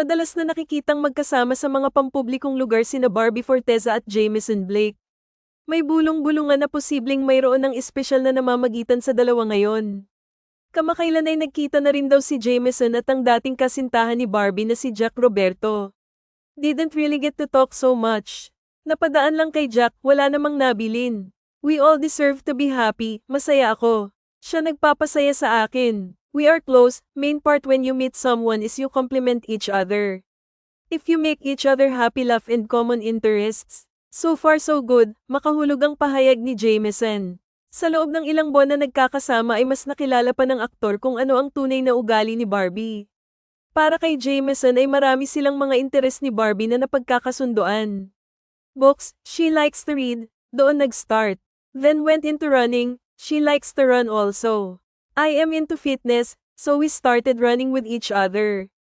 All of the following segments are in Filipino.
Madalas na nakikitang magkasama sa mga pampublikong lugar sina Barbie Forteza at Jameson Blake. May bulong-bulungan na posibleng mayroon ng espesyal na namamagitan sa dalawa ngayon. Kamakailan ay nagkita na rin daw si Jameson at ang dating kasintahan ni Barbie na si Jack Roberto. Didn't really get to talk so much. Napadaan lang kay Jack, wala namang nabilin. We all deserve to be happy, masaya ako. Siya nagpapasaya sa akin. We are close, main part when you meet someone is you compliment each other. If you make each other happy laugh and common interests. So far so good, makahulog ang pahayag ni Jameson. Sa loob ng ilang buwan na nagkakasama ay mas nakilala pa ng aktor kung ano ang tunay na ugali ni Barbie. Para kay Jameson ay marami silang mga interes ni Barbie na napagkakasunduan. Books, she likes to read, doon nag-start. Then went into running, she likes to run also. I am into fitness, so we started running with each other.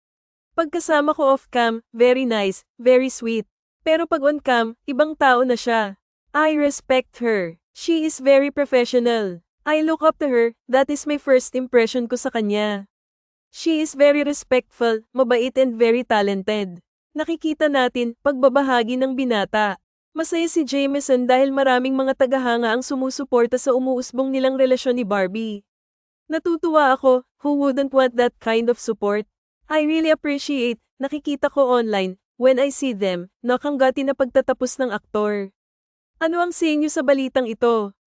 Pagkasama ko off-cam, very nice, very sweet. Pero pag on-cam, ibang tao na siya. I respect her. She is very professional. I look up to her, that is my first impression ko sa kanya. She is very respectful, mabait and very talented. Nakikita natin, pagbabahagi ng binata. Masaya si Jameson dahil maraming mga tagahanga ang sumusuporta sa umuusbong nilang relasyon ni Barbie. Natutuwa ako, who wouldn't want that kind of support? I really appreciate, nakikita ko online, when I see them, nakanggati na pagtatapos ng aktor. Ano ang niyo sa balitang ito?